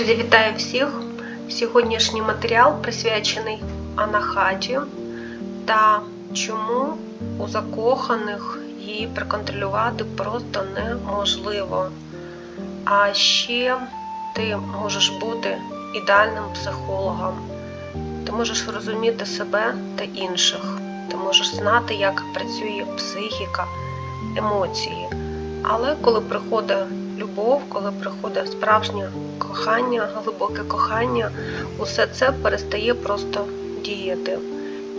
Друзі, вітаю всіх! Сьогоднішній матеріал присвячений анахаті та чому у закоханих її проконтролювати просто неможливо. А ще ти можеш бути ідеальним психологом. Ти можеш розуміти себе та інших. Ти можеш знати, як працює психіка, емоції. Але коли приходить любов, коли приходить справжнє кохання, глибоке кохання, усе це перестає просто діяти.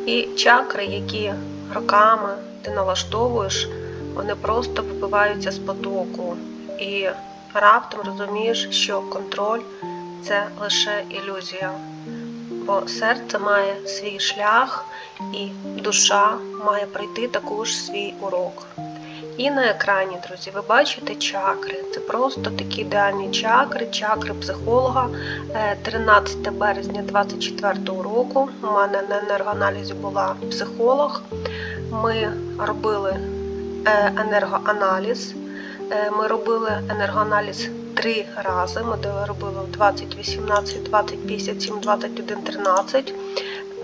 І чакри, які роками ти налаштовуєш, вони просто вибиваються з потоку. І раптом розумієш, що контроль це лише ілюзія. Бо серце має свій шлях, і душа має пройти також свій урок. І на екрані, друзі, ви бачите чакри. Це просто такі ідеальні чакри, чакри психолога. Е, 13 березня 2024 року. У мене на енергоаналізі була психолог. Ми робили е, енергоаналіз. Е, Ми робили енергоаналіз три рази. Ми робили в 20, 18, 20, 57, 21, 13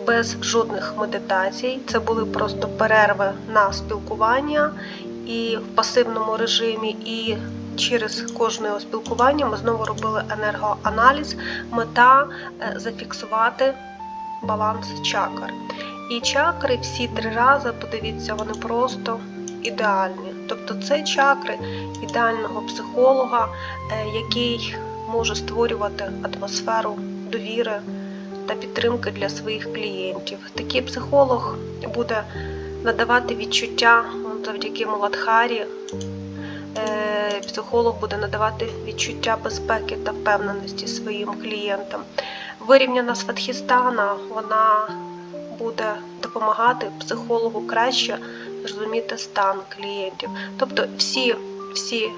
без жодних медитацій. Це були просто перерви на спілкування і в пасивному режимі, і через кожне спілкування ми знову робили енергоаналіз. Мета е, зафіксувати баланс чакр. І чакри всі три рази, подивіться, вони просто ідеальні. Тобто це чакри ідеального психолога, е, який може створювати атмосферу довіри та підтримки для своїх клієнтів. Такий психолог буде надавати відчуття завдяки Муладхарі. е, Психолог буде надавати відчуття безпеки та впевненості своїм клієнтам. Вирівняна Сватхістана, вона буде допомагати психологу краще зрозуміти стан клієнтів. Тобто всі, всі,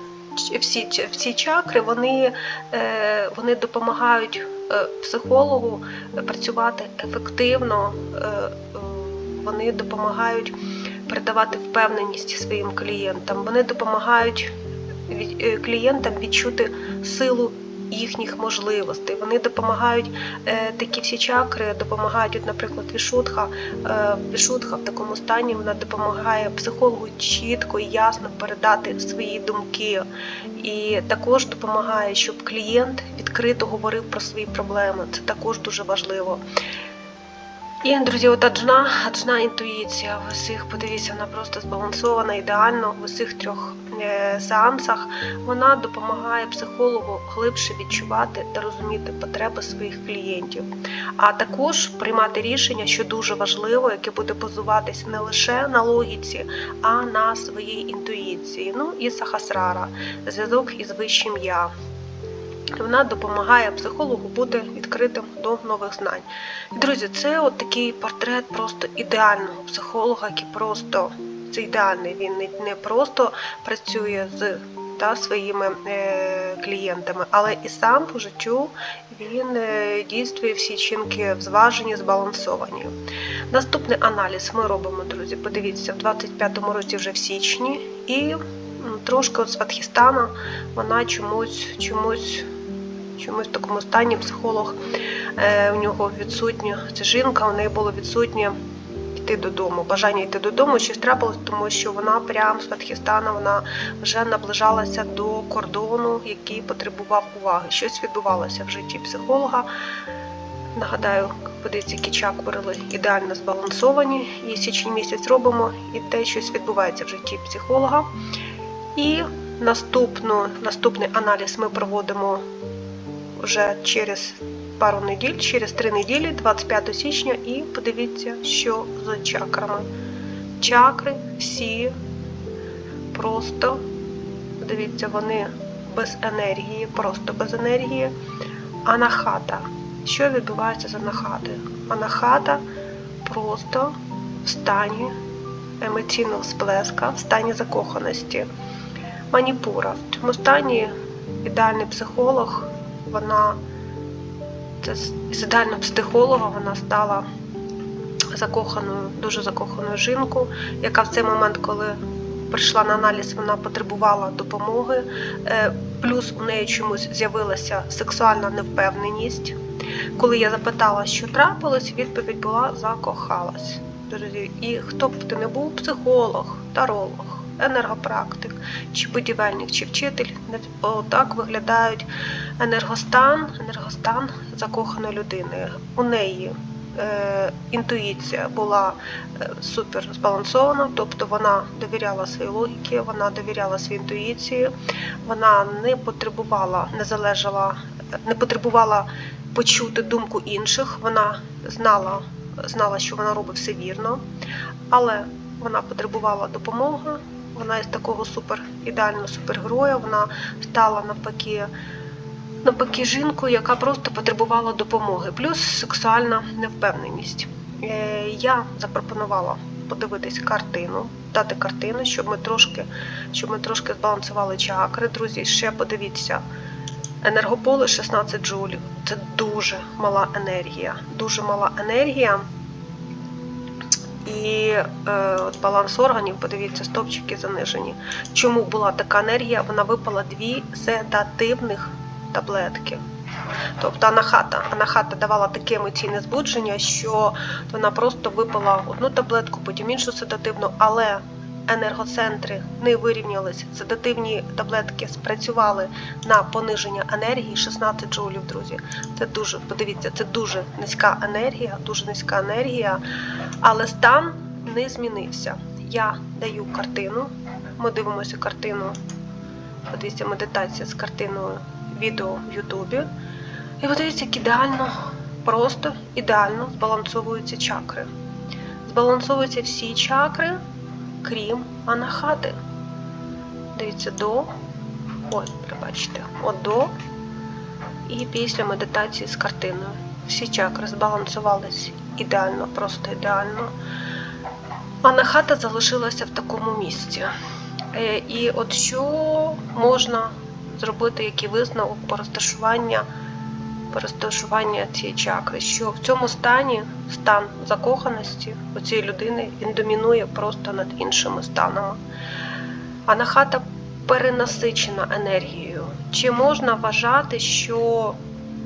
всі, всі чакри вони, е, вони допомагають е, психологу працювати ефективно, вони допомагають передавати впевненість своїм клієнтам, вони допомагають е, клієнтам відчути силу їхніх можливостей. Вони допомагають е, такі всі чакри, допомагають, от, наприклад, вішутха. Е, вішутха в такому стані вона допомагає психологу чітко і ясно передати свої думки. І також допомагає, щоб клієнт відкрито говорив про свої проблеми. Це також дуже важливо. І, друзі, от аджна, аджна інтуїція в усіх, подивіться, вона просто збалансована ідеально в усіх трьох е, сеансах. Вона допомагає психологу глибше відчувати та розуміти потреби своїх клієнтів, а також приймати рішення, що дуже важливо, яке буде базуватись не лише на логіці, а на своїй інтуїції. Ну і сахасрара, зв'язок із вищим я. Вона допомагає психологу бути відкритим до нових знань. І, друзі, це от такий портрет просто ідеального психолога, який просто це ідеальний. Він не, просто працює з та, своїми е, клієнтами, але і сам по життю він е, дійствує всі чинки зважені, збалансовані. Наступний аналіз ми робимо, друзі. Подивіться, в 25-му році вже в січні, і трошки от Сватхістана вона чомусь чомусь чомусь в такому стані психолог е, у нього відсутня ця жінка, у неї було відсутнє йти додому, бажання йти додому. Щось трапилось, тому що вона прямо з Фатхістана вона вже наближалася до кордону, який потребував уваги. Щось відбувалося в житті психолога. Нагадаю, подивіться, які чакри ідеально збалансовані. І січень місяць робимо, і те щось відбувається в житті психолога. І наступну, наступний аналіз ми проводимо вже через пару неділь, через три неділі, 25 січня, і подивіться, що з чакрами. Чакри всі просто, подивіться, вони без енергії, просто без енергії. Анахата. Що відбувається з анахатою? Анахата просто в стані емоційного сплеска, в стані закоханості. Маніпура. В цьому стані ідеальний психолог, вона це ідеального психолога вона стала закоханою, дуже закоханою жінкою, яка в цей момент, коли прийшла на аналіз, вона потребувала допомоги. Е, Плюс у неї чомусь з'явилася сексуальна невпевненість. Коли я запитала, що трапилось, відповідь була закохалась. І хто б ти не був, психолог, таролог, енергопрактик, чи будівельник, чи вчитель, отак виглядають енергостан, енергостан закоханої людини. У неї е, інтуїція була е, супер збалансована, тобто вона довіряла своїй логіці, вона довіряла своїй інтуїції, вона не потребувала, не залежала, не потребувала почути думку інших. Вона знала, знала, що вона робить все вірно, але вона потребувала допомоги. Вона із такого супер ідеального супергероя. Вона стала навпаки, навпаки жінкою, яка просто потребувала допомоги, плюс сексуальна невпевненість. Е, Я запропонувала подивитись картину, дати картину, щоб ми трошки, щоб ми трошки збалансували чакри. Друзі, ще подивіться. Енергополе 16 джулів. Це дуже мала енергія. Дуже мала енергія. І е, от баланс органів, подивіться, стопчики занижені. Чому була така енергія? Вона випала дві седативних таблетки. Тобто анахата, анахата давала таке емоційне збудження, що вона просто випила одну таблетку, потім іншу седативну, але енергоцентри не вирівнялись. Седативні таблетки спрацювали на пониження енергії 16 джоулів, друзі. Це дуже, подивіться, це дуже низька енергія, дуже низька енергія, але стан не змінився. Я даю картину. Ми дивимося картину. Подивіться, медитація з картиною відео в Ютубі. І подивіться, як ідеально, просто ідеально збалансовуються чакри. Збалансовуються всі чакри, крім анахати. Дивіться, до. Ой, пробачте, до. І після медитації з картиною. Всі чакри збалансувались ідеально, просто ідеально. Анахата залишилася в такому місці. Е, І от що можна зробити, який висновок по розташування, розташування цієї чакри, що в цьому стані стан закоханості у цієї людини він домінує просто над іншими станами. Анахата перенасичена енергією. Чи можна вважати, що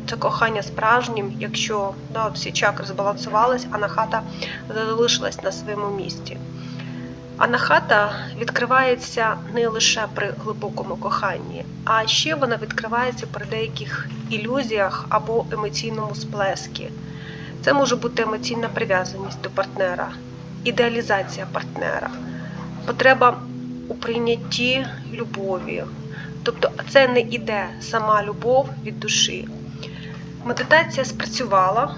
це кохання справжнім, якщо да, всі чакри збалансувались, анахата залишилась на своєму місці? Анахата відкривається не лише при глибокому коханні, а ще вона відкривається при деяких ілюзіях або емоційному сплескі. Це може бути емоційна прив'язаність до партнера, ідеалізація партнера, потреба у прийнятті любові. Тобто це не іде сама любов від душі. Медитація спрацювала.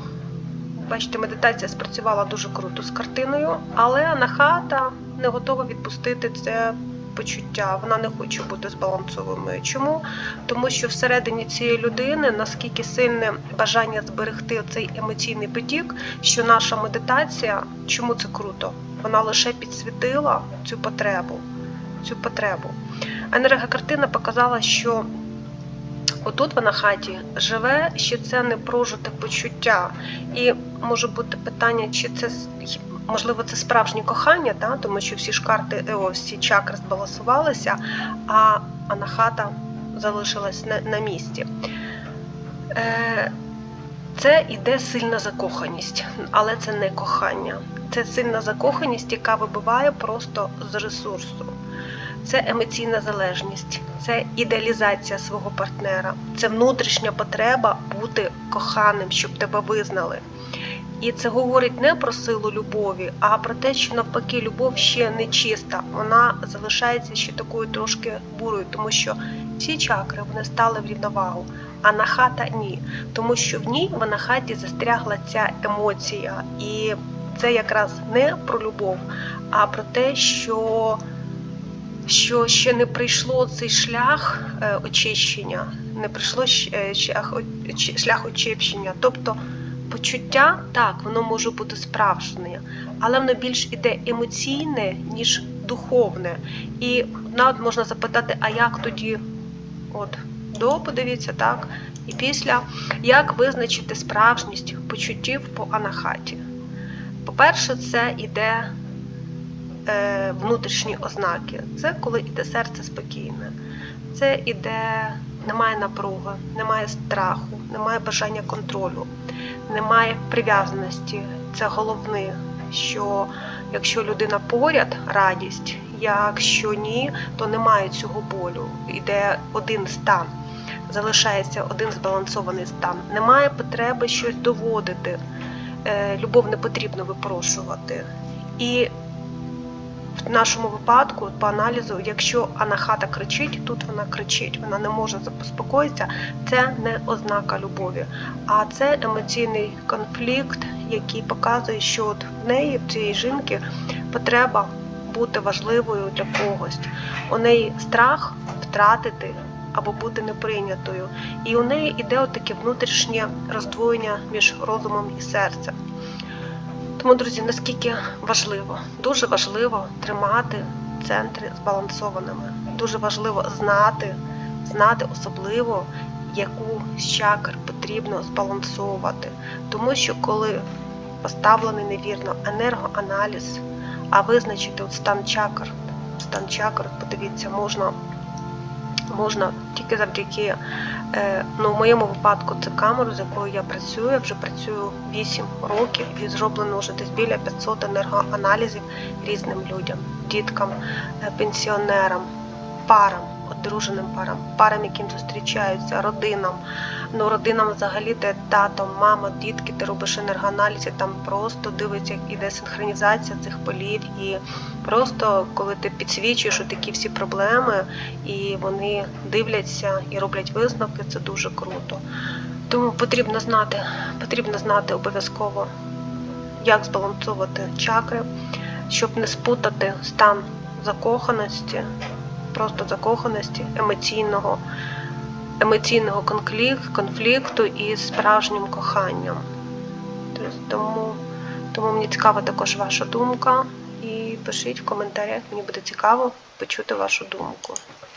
Бачите, медитація спрацювала дуже круто з картиною, але анахата не готова відпустити це почуття. Вона не хоче бути збалансованою. Чому? Тому що всередині цієї людини наскільки сильне бажання зберегти цей емоційний потік, що наша медитація, чому це круто? Вона лише підсвітила цю потребу. Цю потребу. Енергокартина показала, що отут в анахаті живе, що це не прожите почуття. І може бути питання, чи це можливо це справжнє кохання, та? тому що всі ж карти, о, всі чакри збалансувалися, а анахата залишилась на, на місці. Е, Це іде сильна закоханість, але це не кохання. Це сильна закоханість, яка вибиває просто з ресурсу. Це емоційна залежність, це ідеалізація свого партнера, це внутрішня потреба бути коханим, щоб тебе визнали. І це говорить не про силу любові, а про те, що навпаки любов ще не чиста, вона залишається ще такою трошки бурою, тому що ці чакри вони стали в рівновагу, а нахата ні. Тому що в ній в анахаті застрягла ця емоція. І це якраз не про любов, а про те, що що ще не прийшло цей шлях е, очищення, не прийшло е, шлях очищення. Тобто почуття, так, воно може бути справжнє, але воно більш іде емоційне, ніж духовне. І навіть можна запитати, а як тоді от, до, подивіться, так, і після, як визначити справжність почуттів по анахаті? По-перше, це іде е, внутрішні ознаки. Це коли іде серце спокійне, це іде, немає напруги, немає страху, немає бажання контролю, немає прив'язаності. Це головне, що якщо людина поряд, радість, якщо ні, то немає цього болю. Іде один стан, залишається один збалансований стан. Немає потреби щось доводити. Е, Любов не потрібно випрошувати. І в нашому випадку, по аналізу, якщо анахата кричить, тут вона кричить, вона не може заспокоїтися, це не ознака любові, а це емоційний конфлікт, який показує, що от в неї, в цієї жінки, потреба бути важливою для когось. У неї страх втратити або бути неприйнятою. І у неї іде таке внутрішнє роздвоєння між розумом і серцем. Тому, друзі, наскільки важливо, дуже важливо тримати центри збалансованими. Дуже важливо знати, знати особливо, яку з чакр потрібно збалансовувати. Тому що коли поставлений невірно енергоаналіз, а визначити от стан чакр, стан чакр, подивіться, можна, можна тільки завдяки Ну, в моєму випадку це камеру, з якою я працюю. Я вже працюю 8 років і зроблено вже десь біля 500 енергоаналізів різним людям, діткам, е, пенсіонерам, парам, одруженим парам, парам, яким зустрічаються, родинам. Ну, родинам взагалі, де тато, мама, дітки, ти робиш енергоаналіз, там просто дивиться, як іде синхронізація цих полів. І просто коли ти підсвічуєш такі всі проблеми, і вони дивляться і роблять висновки, це дуже круто. Тому потрібно знати, потрібно знати обов'язково, як збалансовувати чакри, щоб не спутати стан закоханості, просто закоханості, емоційного, емоційного конфлік- конфлікту із справжнім коханням. Тобто, Тому, тому мені цікава також ваша думка. І пишіть в коментарях, мені буде цікаво почути вашу думку.